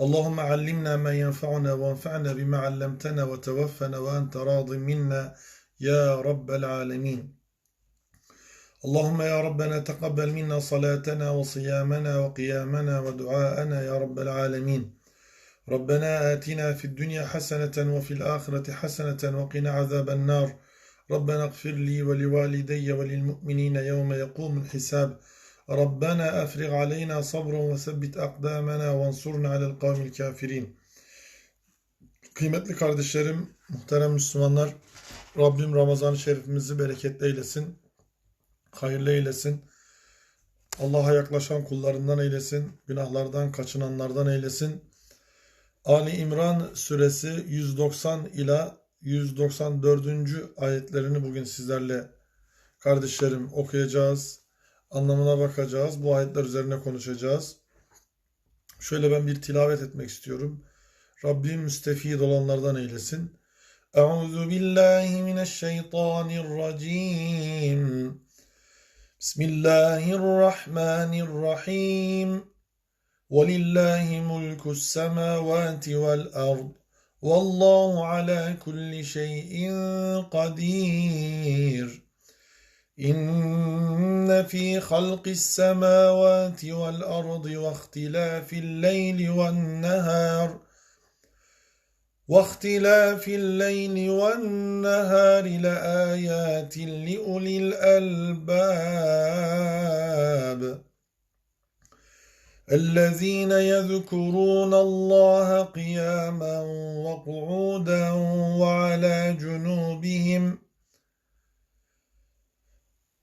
اللهم علمنا ما ينفعنا وانفعنا بما علمتنا وتوفنا وأنت راض منا يا رب العالمين. اللهم يا ربنا تقبل منا صلاتنا وصيامنا وقيامنا ودعاءنا يا رب العالمين. ربنا آتنا في الدنيا حسنة وفي الآخرة حسنة وقنا عذاب النار. ربنا اغفر لي ولوالدي وللمؤمنين يوم يقوم الحساب. ربنا أفرغ علينا صبرا وثبت أقدامنا وانصرنا على القوم الكافرين Kıymetli kardeşlerim, muhterem Müslümanlar, Rabbim Ramazan-ı Şerifimizi bereketli eylesin, hayırlı eylesin, Allah'a yaklaşan kullarından eylesin, günahlardan kaçınanlardan eylesin. Ali İmran suresi 190 ila 194. ayetlerini bugün sizlerle kardeşlerim okuyacağız anlamına bakacağız. Bu ayetler üzerine konuşacağız. Şöyle ben bir tilavet etmek istiyorum. Rabbim müstefid olanlardan eylesin. Euzu billahi mineşşeytanirracim. Bismillahirrahmanirrahim. Velillahi mulkus semavati vel ard. Vallahu ala kulli şeyin kadir. إن في خلق السماوات والأرض واختلاف الليل والنهار واختلاف الليل والنهار لآيات لأولي الألباب. الذين يذكرون الله قياما وقعودا وعلى جنوبهم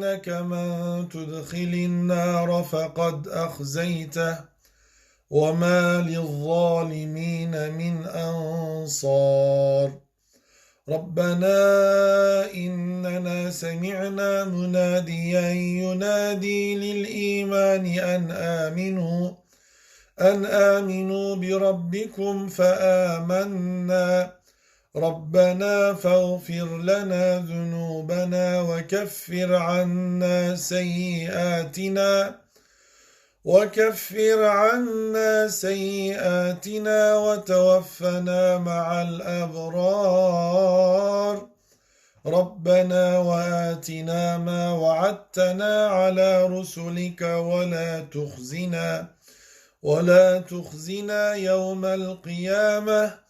إنك من تدخل النار فقد أخزيته وما للظالمين من أنصار. ربنا إننا سمعنا مناديا ينادي للإيمان أن آمنوا أن آمنوا بربكم فآمنا. ربنا فاغفر لنا ذنوبنا وكفر عنا سيئاتنا وكفر عنا سيئاتنا وتوفنا مع الأبرار ربنا وآتنا ما وعدتنا على رسلك ولا تخزنا ولا تخزنا يوم القيامة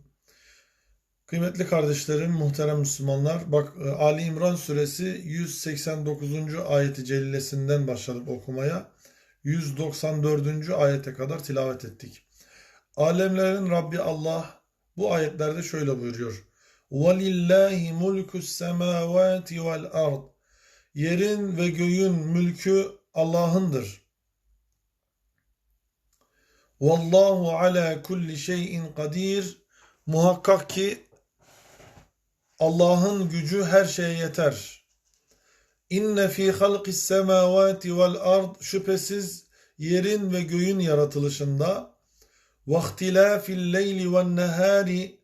Kıymetli kardeşlerim, muhterem Müslümanlar, bak e, Ali İmran suresi 189. ayeti celilesinden başladık okumaya. 194. ayete kadar tilavet ettik. Alemlerin Rabbi Allah bu ayetlerde şöyle buyuruyor. وَلِلَّهِ مُلْكُ السَّمَاوَاتِ وَالْأَرْضِ Yerin ve göğün mülkü Allah'ındır. Vallahu ala kulli şeyin kadir. Muhakkak ki Allah'ın gücü her şeye yeter. İnne fi halqis semavati vel ard şüphesiz yerin ve göğün yaratılışında ve ihtilafil leyli ven nehari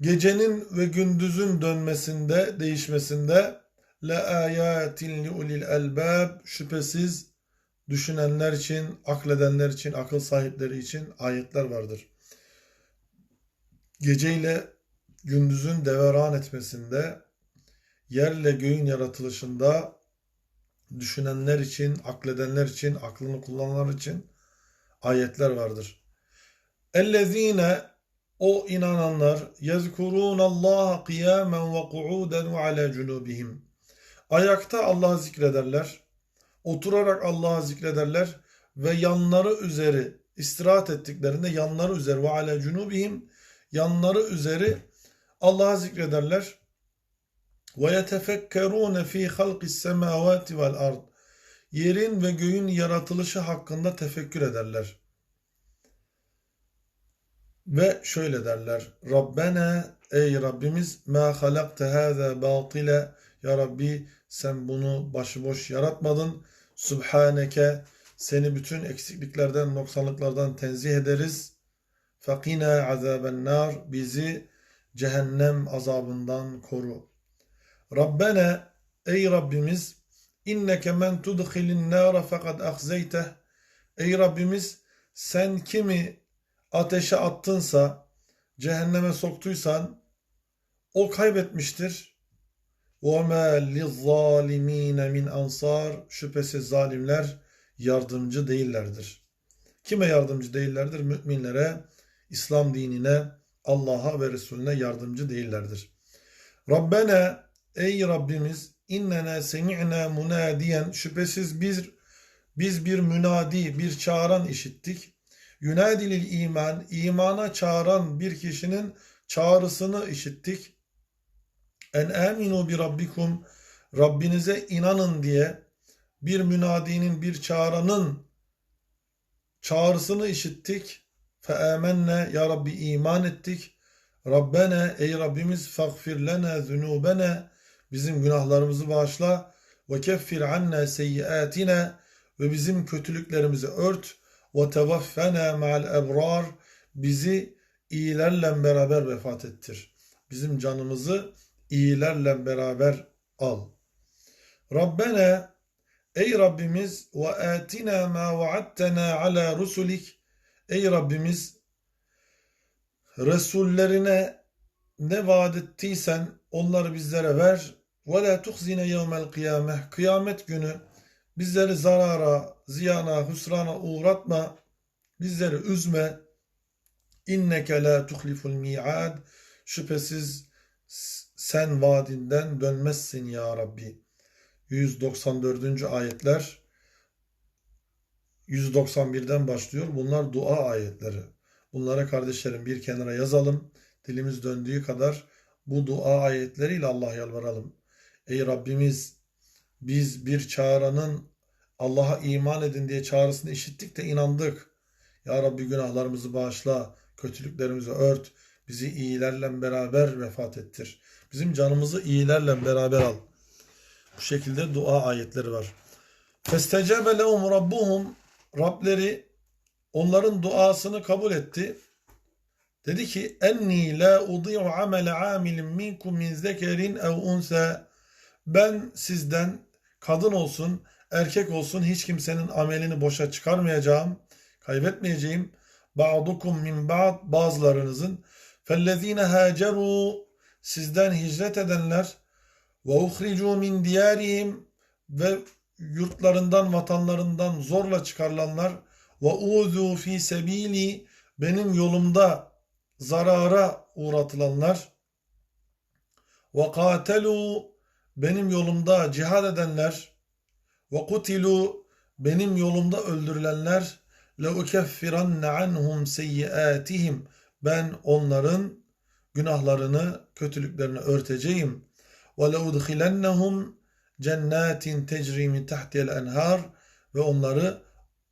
Gecenin ve gündüzün dönmesinde, değişmesinde le ayatin li ulil albab şüphesiz düşünenler için, akledenler için, akıl sahipleri için ayetler vardır. Geceyle gündüzün deveran etmesinde, yerle göğün yaratılışında düşünenler için, akledenler için, aklını kullananlar için ayetler vardır. Ellezine o inananlar yezkurun Allah kıyamen ve kuuden ve ala cunubihim. Ayakta Allah'ı zikrederler. Oturarak Allah'ı zikrederler ve yanları üzeri istirahat ettiklerinde yanları üzeri ve ala cunubihim yanları üzeri Allah'ı zikrederler. Ve yetefekkerune fi halqis semavati vel ard. Yerin ve göğün yaratılışı hakkında tefekkür ederler. Ve şöyle derler. Rabbena ey Rabbimiz ma halakte hâzâ batile ya Rabbi sen bunu başıboş yaratmadın. Subhaneke seni bütün eksikliklerden, noksanlıklardan tenzih ederiz. Fakina azaben nar bizi cehennem azabından koru. Rabbena ey Rabbimiz inneke men tudkhilin nara fakat ahzeyteh. Ey Rabbimiz sen kimi ateşe attınsa, cehenneme soktuysan o kaybetmiştir. وَمَا لِلظَّالِم۪ينَ min ansar Şüphesiz zalimler yardımcı değillerdir. Kime yardımcı değillerdir? Müminlere, İslam dinine, Allah'a ve Resulüne yardımcı değillerdir. Rabbena ey Rabbimiz innena semi'na munadiyen şüphesiz biz biz bir münadi, bir çağıran işittik. Yunadilil iman, imana çağıran bir kişinin çağrısını işittik. En aminu bi rabbikum, Rabbinize inanın diye bir münadinin, bir çağıranın çağrısını işittik. Fe amenne, ya Rabbi iman ettik. Rabbena, ey Rabbimiz fagfir lena zunubena, bizim günahlarımızı bağışla. Ve keffir anna seyyiatina, ve bizim kötülüklerimizi ört ve tevaffena ma'al ebrar bizi iyilerle beraber vefat ettir. Bizim canımızı iyilerle beraber al. Rabbena ey Rabbimiz ve atina ma vaattena ala rusulik ey Rabbimiz Resullerine ne vaat ettiysen onları bizlere ver. Ve la tuhzine yevmel kıyameh. Kıyamet günü bizleri zarara, ziyana, hüsrana uğratma. Bizleri üzme. İnneke la tuhliful mi'ad. Şüphesiz sen vaadinden dönmezsin ya Rabbi. 194. ayetler 191'den başlıyor. Bunlar dua ayetleri. Bunlara kardeşlerim bir kenara yazalım. Dilimiz döndüğü kadar bu dua ayetleriyle Allah yalvaralım. Ey Rabbimiz biz bir çağıranın Allah'a iman edin diye çağrısını işittik de inandık. Ya Rabbi günahlarımızı bağışla, kötülüklerimizi ört, bizi iyilerle beraber vefat ettir. Bizim canımızı iyilerle beraber al. Bu şekilde dua ayetleri var. Festecebe lehum rabbuhum Rableri onların duasını kabul etti. Dedi ki enni la udi'u amele amilin minkum min zekerin ev unsa. Ben sizden kadın olsun erkek olsun hiç kimsenin amelini boşa çıkarmayacağım kaybetmeyeceğim. Ba'dukum min ba'd bazılarınızın. Fellezine haceru sizden hicret edenler. Ve uhricu min diyarihim ve yurtlarından vatanlarından zorla çıkarılanlar ve uzu fi sebili benim yolumda zarara uğratılanlar ve katelu benim yolumda cihad edenler ve kutilu benim yolumda öldürülenler le ukeffiranne anhum seyyiatihim ben onların günahlarını, kötülüklerini örteceğim. Ve le udkhilennahum cennetin tecri min tahtiyel enhar ve onları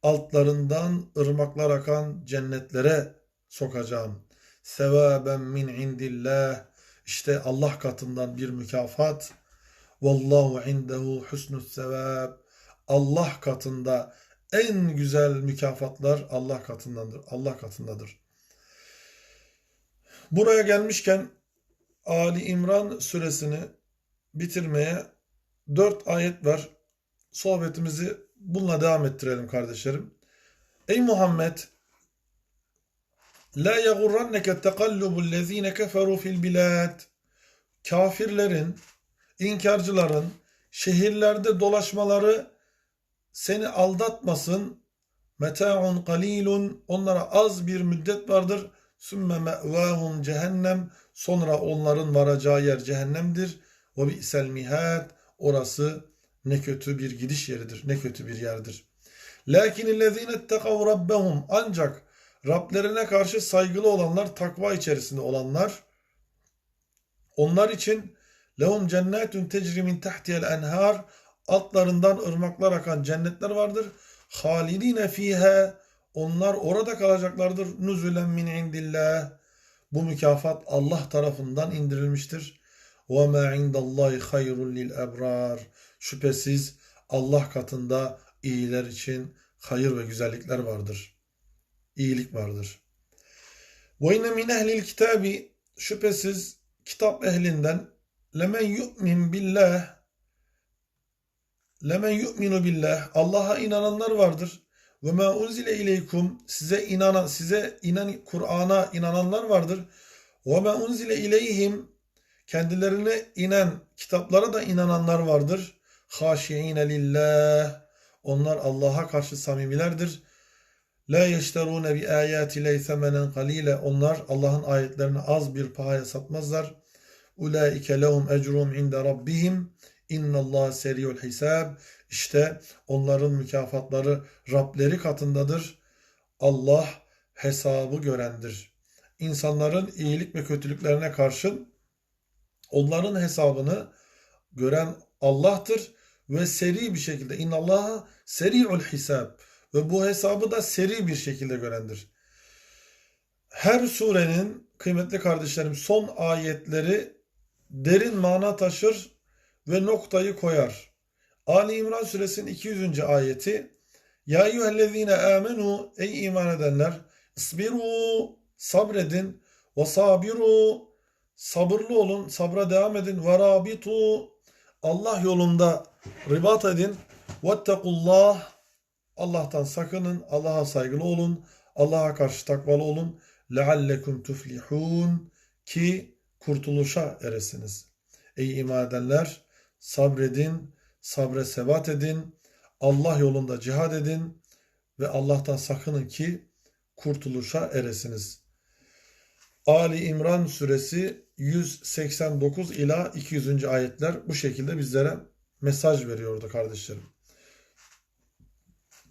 altlarından ırmaklar akan cennetlere sokacağım. Sevaben min indillah. İşte Allah katından bir mükafat. Vallahu indehu husnus sevab. Allah katında en güzel mükafatlar Allah katındandır. Allah katındadır. Buraya gelmişken Ali İmran suresini bitirmeye 4 ayet var. Sohbetimizi bununla devam ettirelim kardeşlerim. Ey Muhammed La yagurranneke tekallubul lezine keferu fil bilad. Kafirlerin, inkarcıların şehirlerde dolaşmaları seni aldatmasın. Meta'un qalilun. Onlara az bir müddet vardır. Sümme me'vahum cehennem. Sonra onların varacağı yer cehennemdir. Ve bi'sel mihad. Orası ne kötü bir gidiş yeridir. Ne kötü bir yerdir. Lakinnellezine ettekav rabbehum. Ancak Rablerine karşı saygılı olanlar, takva içerisinde olanlar, onlar için lehum cennetun tecri min tahtiyel enhar altlarından ırmaklar akan cennetler vardır. Halidine fiha onlar orada kalacaklardır. Nuzülen min indillah. Bu mükafat Allah tarafından indirilmiştir. Ma indallahi hayrun lil ebrar. Şüphesiz Allah katında iyiler için hayır ve güzellikler vardır. İyilik vardır. İnne min ehlil kitabi şüphesiz kitap ehlinden lemen yu'min billah lemen yu'minu billah Allah'a inananlar vardır. Ve ma unzile size inanan size inan Kur'an'a inananlar vardır. Ve ma unzile kendilerine inen kitaplara da inananlar vardır. Haşiine lillah onlar Allah'a karşı samimilerdir. La yeşterune bi ayati ley semenen kalile onlar Allah'ın ayetlerini az bir pahaya satmazlar. Ulaike lehum ecrum inde rabbihim innallah seriyul hisab. İşte onların mükafatları Rableri katındadır. Allah hesabı görendir. İnsanların iyilik ve kötülüklerine karşın onların hesabını gören Allah'tır ve seri bir şekilde innallaha seri'ul hisab ve bu hesabı da seri bir şekilde görendir. Her surenin kıymetli kardeşlerim son ayetleri derin mana taşır ve noktayı koyar. Ali İmran suresinin 200. ayeti Ya eyyühellezine amenu ey iman edenler isbiru sabredin ve sabiru sabırlı olun sabra devam edin. Ve rabitu Allah yolunda ribat edin. Vettekullah Allah'tan sakının Allah'a saygılı olun. Allah'a karşı takvalı olun. Leallekum tuflihun ki kurtuluşa eresiniz. Ey iman edenler sabredin, sabre sebat edin, Allah yolunda cihad edin ve Allah'tan sakının ki kurtuluşa eresiniz. Ali İmran suresi 189 ila 200. ayetler bu şekilde bizlere mesaj veriyordu kardeşlerim.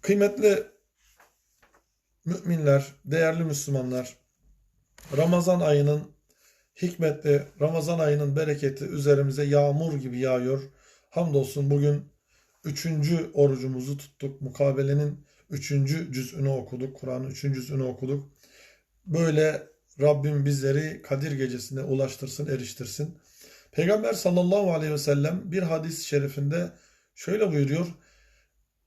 Kıymetli müminler, değerli Müslümanlar, Ramazan ayının hikmetli, Ramazan ayının bereketi üzerimize yağmur gibi yağıyor. Hamdolsun bugün üçüncü orucumuzu tuttuk. Mukabelenin üçüncü cüzünü okuduk. Kur'an'ın üçüncü cüzünü okuduk. Böyle Rabbim bizleri Kadir gecesine ulaştırsın, eriştirsin. Peygamber sallallahu aleyhi ve sellem bir hadis-i şerifinde şöyle buyuruyor.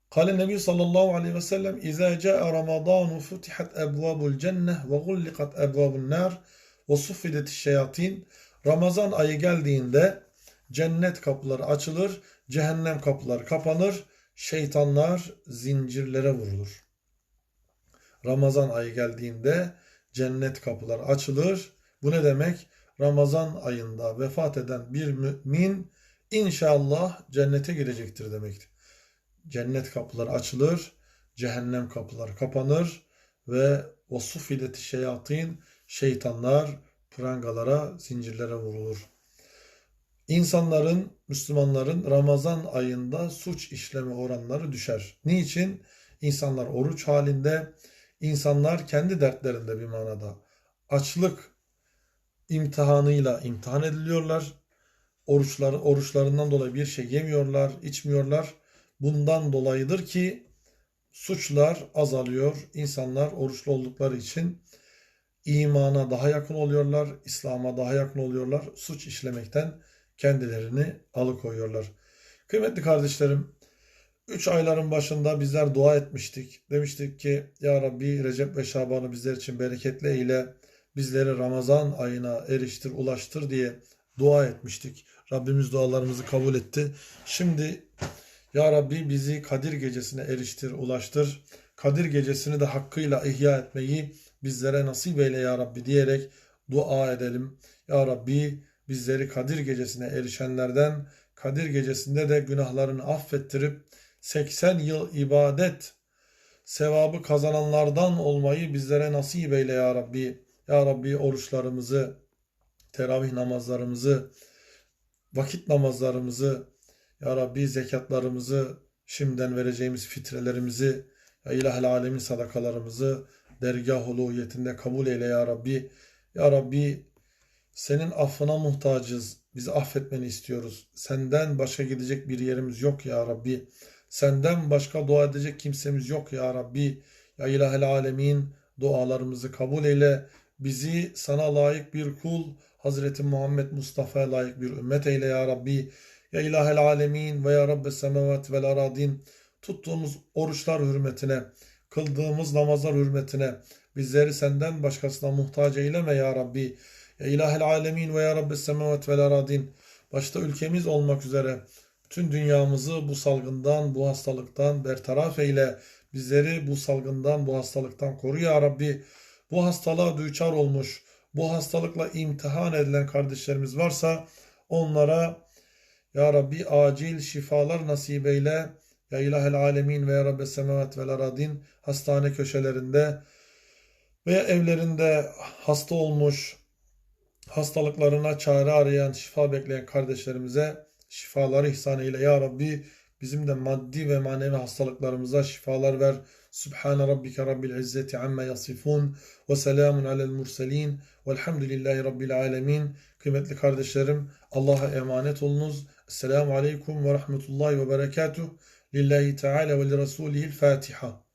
Kale Nebi sallallahu aleyhi ve sellem İzâ câe Ramazânu futihat ebvâbul cenneh ve gullikat ebvâbun nâr ve suffideti şeyatin Ramazan ayı geldiğinde cennet kapıları açılır, cehennem kapıları kapanır, şeytanlar zincirlere vurulur. Ramazan ayı geldiğinde cennet kapıları açılır. Bu ne demek? Ramazan ayında vefat eden bir mümin inşallah cennete girecektir demektir. Cennet kapıları açılır, cehennem kapıları kapanır ve o sufideti şeyatin şeytanlar prangalara, zincirlere vurulur. İnsanların, Müslümanların Ramazan ayında suç işleme oranları düşer. Niçin? İnsanlar oruç halinde, insanlar kendi dertlerinde bir manada açlık imtihanıyla imtihan ediliyorlar. Oruçları, oruçlarından dolayı bir şey yemiyorlar, içmiyorlar. Bundan dolayıdır ki suçlar azalıyor. İnsanlar oruçlu oldukları için imana daha yakın oluyorlar, İslam'a daha yakın oluyorlar. Suç işlemekten kendilerini alıkoyuyorlar. Kıymetli kardeşlerim, 3 ayların başında bizler dua etmiştik. Demiştik ki Ya Rabbi Recep ve Şaban'ı bizler için bereketli eyle, bizleri Ramazan ayına eriştir, ulaştır diye dua etmiştik. Rabbimiz dualarımızı kabul etti. Şimdi Ya Rabbi bizi Kadir gecesine eriştir, ulaştır. Kadir gecesini de hakkıyla ihya etmeyi bizlere nasip eyle Ya Rabbi diyerek dua edelim. Ya Rabbi bizleri Kadir gecesine erişenlerden, Kadir gecesinde de günahlarını affettirip 80 yıl ibadet sevabı kazananlardan olmayı bizlere nasip eyle Ya Rabbi. Ya Rabbi oruçlarımızı, teravih namazlarımızı, vakit namazlarımızı, Ya Rabbi zekatlarımızı, şimdiden vereceğimiz fitrelerimizi, Ya İlahel Alemin sadakalarımızı dergah uluhiyetinde kabul eyle Ya Rabbi. Ya Rabbi senin affına muhtacız. Bizi affetmeni istiyoruz. Senden başka gidecek bir yerimiz yok Ya Rabbi. Senden başka dua edecek kimsemiz yok Ya Rabbi. Ya İlahel Alemin dualarımızı kabul eyle. Bizi sana layık bir kul, Hazreti Muhammed Mustafa'ya layık bir ümmet eyle Ya Rabbi. Ya İlahel Alemin ve Ya Rabbe Semavat vel Aradin. Tuttuğumuz oruçlar hürmetine, kıldığımız namazlar hürmetine bizleri senden başkasına muhtaç eyleme Ya Rabbi. Ya İlahel Alemin ve Ya Rabbe Semavat vel Aradin. Başta ülkemiz olmak üzere bütün dünyamızı bu salgından, bu hastalıktan bertaraf eyle. Bizleri bu salgından, bu hastalıktan koru Ya Rabbi. Bu hastalığa düçar olmuş, bu hastalıkla imtihan edilen kardeşlerimiz varsa onlara Ya Rabbi acil şifalar nasip eyle. Ya İlahel Alemin ve Ya Rabbe Semavat vel Aradin hastane köşelerinde veya evlerinde hasta olmuş, hastalıklarına çare arayan, şifa bekleyen kardeşlerimize şifaları ihsan eyle. Ya Rabbi bizim de maddi ve manevi hastalıklarımıza şifalar ver. Subhane rabbike rabbil izzeti amma yasifun ve selamun alel murselin velhamdülillahi rabbil alemin. Kıymetli kardeşlerim Allah'a emanet olunuz. Esselamu aleyküm ve rahmetullahi ve berekatuh. Lillahi Teala ve li Resulihil Fatiha.